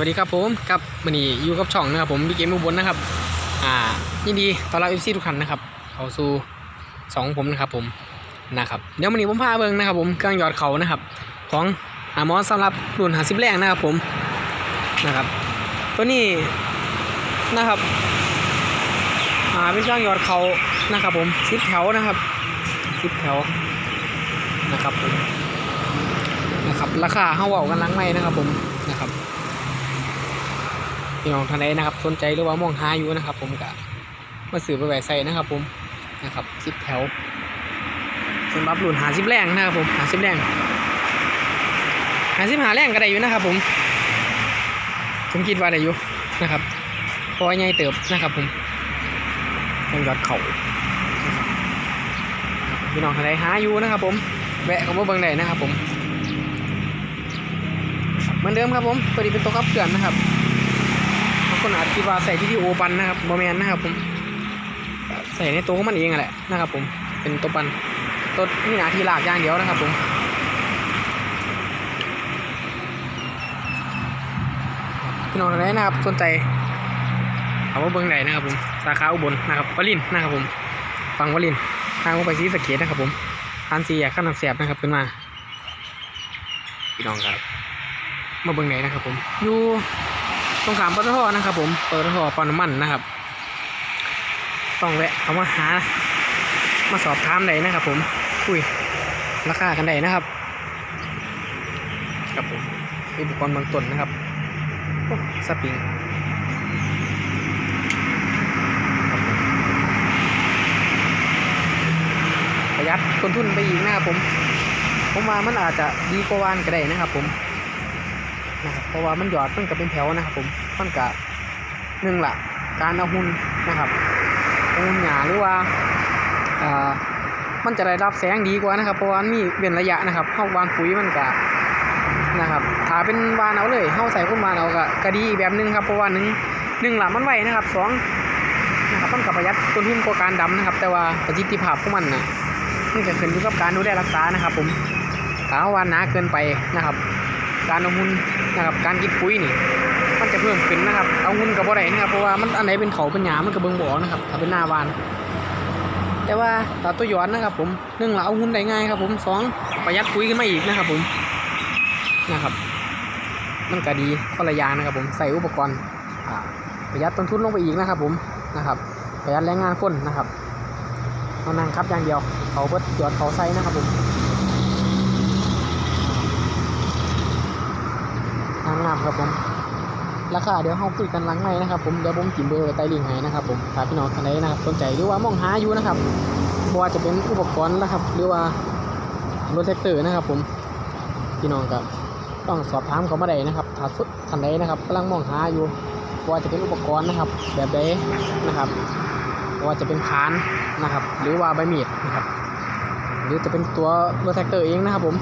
วัสดีครับผมครับวันนี้อยู่กับช่องนะครับผมบิ๊กเกมอุบลนะครับ อ่ายินดีต้อนรับเอฟซีทุกท่านนะครับเข้าสู่สองผมนะครับผมนะครับเดี๋ยววันนี้ผมพาเบิ่งนะครับผมเครื่องยอดเขานะครับ ของอามอสำหรับรุ่นหาสิบแรงนะครับผมนะครับ ตัวนี้นะครับอ่าเป็นเครื่องยอดเขานะครับผมสิบแถวนะครับสิบแถวนะครับผมนะครับราคาเฮาเวากันหลังไม่นะครับผมนะครับ พี่น้องท่านใดนะครับ สนใจหรือว่ามองหาอยู่นะครับ ผมก็มาซื้อไปแหวกใส่นะครับ ผมนะครับสิบแถวสำหรับรุ่นหาสิบแรงนะครับผมหาสิบแรงหาสิบหาแรงก็ได้อยู่นะครับ ผมผมคิดว่าได้อยู่นะครับพราะว่าใหญ่เติบนะครับ ผมต้องยอดเขาพี่น้องท่านใดหาอยู่นะครับ ผมแวะเข้ามาเบิ่งได้นะครับ ผมเหมือนเดิมครับผมตัวนี้เป็นตัวขับเคลื่อนนะครับ คิดว่าใส่ที่ที่โอปันนะครับบอแมนนะครับผม ใส่ในตัวของมันเองแหละนะครับ ผม เป็นตัวปันตัวนี่หนาทีหลากอย่างเดียวนะครับ ผมพี่น้องท่านใดนะครับสนใจเอาว่าเบิ้องไหนนะครับผม สาขาอุบลนะครับวลินนะครับผม ฟังวลินทางไปซีสะเกตนะครับ ผมทานซีอยากข้ามน้ำแสบนะครับขึ้นมา พี่น้องครับ มาเบิ้องไหนนะครับ ผม อยู่ ตรงขามปตทนะครับ ผมปตทปอนำมันนะครับ ต้องแวะเอามาหา มาสอบถามได้นะครับ ผมคุยราคากันได้นะครับ ครับผมอุปกรณ์บางต้นนะครับสปริงประหยัดต้นทุนไปอีกนะครับผม ผมว่ามันอาจจะดีกว่าวานก็ได้นะครับ ผม นะครับ เพราะว่ามันหยอดมันก็เป็นแถวนะครับ ผมมันก็หนึ่งละการเอาหุ่นนะครับหุ่นหยาหรือว่าอ่ามันจะได้รับแสงดีกว่านะครับ เพราะว่ามันมีเว้นระยะนะครับเข้าวานปุ๋ยมันก็นะครับถ้าเป็นวานเอาเลยเข้าใส่พุ่นวานเอาก็ก็ดีอีกแบบหนึงครับเพราะว่าหนึ่งหนึ่งละมันไหวนะครับสองนะครับมันกับประหยัดต้นทุนกว่าการดำนะครับ แต่ว่าประสิทธิภาพของมันนะมันจะขึ้นอยู่กับการดูแลรักษานะครับ ผมถ้าวานหนาเกินไปนะครับ การเอาหุ้น นะครับการกินปุ๋ยนี่มันจะเพิ่มขึ้นนะครับ เอาหุ้นกับบ่ได้นะครับ เพราะว่ามันอันไหนเป็นเขาเป็นหยามันก็เบิ่งบ่อนะครับ ถ้าเป็นหน้าวาน แต่ว่าตาตัวย้อนนะครับ ผมหนึ่งเราเอาหุ้นได้ง่ายครับ ผมสองประหยัดปุ๋ยขึ้นมาอีกนะครับ ผมนะครับมันก็ดีคนละยางนะครับ ผมใส่อุปกรณ์ประหยัดต้นทุนลงไปอีกนะครับ ผมนะครับประหยัดแรงงานคนนะครับเอานั่งครับอย่างเดียวเขาเพิ่หยอดเขาใส่นะครับผม งามงามๆ ครับผม ราคาเดี๋ยวเราคุยกันหลังไม้นะครับผมเดี๋ยวผมกินเบอร์ไว้ใต้ลิงก์ให้นะครับผมถ้าพี่น้องท่านใดนะครับสนใจหรือว่ามองหาอยู่นะครับบ่ว่าจะเป็นอุปกรณ์นะครับ หรือว่ารถแท็กเตอร์นะครับ ผมพี่น้องก็ต้องสอบถามเขามาได้นะครับถ้าสุดท่านใดนะครับกำลังมองหาอยู่ว่าจะเป็นอุปกรณ์นะครับ แบบใดนะครับว่าจะเป็นพานนะครับ หรือว่าใบมีดนะครับ หรือจะเป็นตัวรถแท็กเตอร์เองนะครับ ผม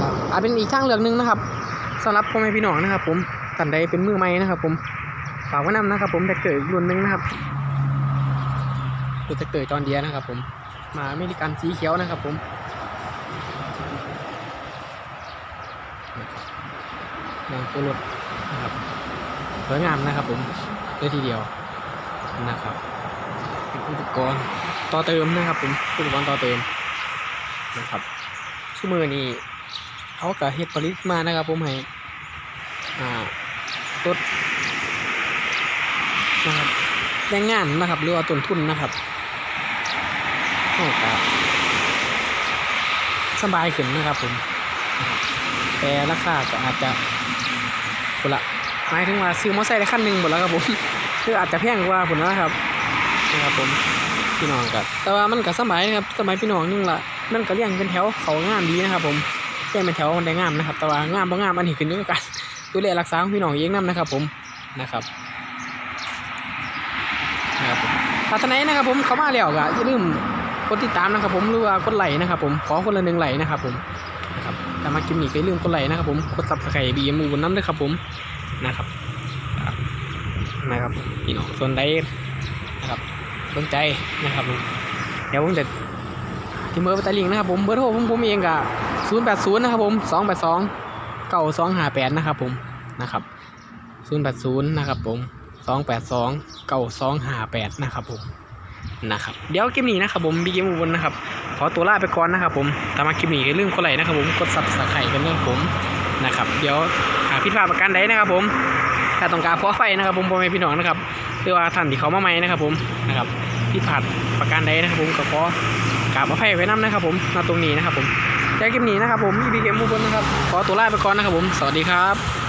อาอาจเป็นอีกทางเลือกหนึ่งนะครับ สำหรับพ่อแม่พี่น้องนะครับ ผมท่านใดเป็นมือใหม่นะครับ ผมฝากไว้นำนะครับ ผมแท็กเตอร์อีกรุ่นหนึ่งนะครับตัวแท็กเตอร์จอนเดียนะครับ ผมมาอเมริกันสีเขียวนะครับ ผมมองตัวรถนะครับสวยงามนะครับ ผมเลยทีเดียวนะครับเป็นอุปกรณ์ต่อเติมนะครับ ผมอุปกรณ์ต่อเติมนะครับชั่วมือนี้ เขาก็เฮ็ดผลิตมานะครับ ผมให้อ่าลดนะครับแรงงานนะครับ หรือว่าต้นทุนนะครับเขาก็สบายขึ้นนะครับ ผมแต่ราคาก็อาจจะคนละหมายถึงว่าซื้อมอเตอร์ไซค์ได้คันหนึ่งหมดแล้วครับผมคืออาจจะแพงกว่าผมนะครับนะครับผมพี่น้องกับแต่ว่ามันก็สบายนะครับสมัยพี่น้องนึงละมันก็เลี้ยงเป็นแถวเขางามดีนะครับ ผม แจ้เป็นแถวคนได้งามนะครับ แต่ว่างามบ่งามอันนี้ขึ้นอยู่กับการดูแลรักษาของพี่น้องเองนํนะครับ ผมนะครับนะครับผมถ้าท่านไหนนะครับผมเข้ามาแล้วก็อย่าลืมกดติดตามนะครับ ผมหรือว่ากดไลค์นะครับ ผมขอคนละหนึ่งไลค์นะครับ ผมนะครับถ้ามาคลิปนี้ก็อย่าลืมกดไลค์นะครับ ผมกดซับสไครต์บีมูบนน้ำด้วยครับ ผมนะครับนะครับพี่น้องส่วนใดนะครับสนใจนะครับผมเดี๋ยวผมจะที่เบอร์ไปใต้ลิงนะครับผมเบอร์โทรผมผมเองก็ 080 นะครับผม 282 9258 นะครับผม นะครับศูนย์แปดศูนะครับผมสองแปดสองเก้าสองห้าแปดนะครับผม นะครับ เดี๋ยวคลิปนี้นะครับผมบีเกมอุบลนะครับ ขอตัวลาไปก่อนนะครับผมถ้ามมาคลิปนี้อย่าลืมกดไลค์นะครับผม กดซับสไครต์กันด้วยผม นะครับ เดี๋ยวหากผิดพลาดประการใดนะครับผมถ้าต้องการขอไฟนะครับผมพ่อแม่พี่น้องนะครับหรือว่าท่านที่เขามาใหม่นะครับผม นะครับผิดพลาดประการใดนะครับผมก็ขอกราบอภัยไว้น้ำนะครับผมณตรงนี้นะครับผม คลิปนี้นะครับผมอีพีเกมมูบนนะครับ ขอตัวลาไปก่อนนะครับผม สวัสดีครับ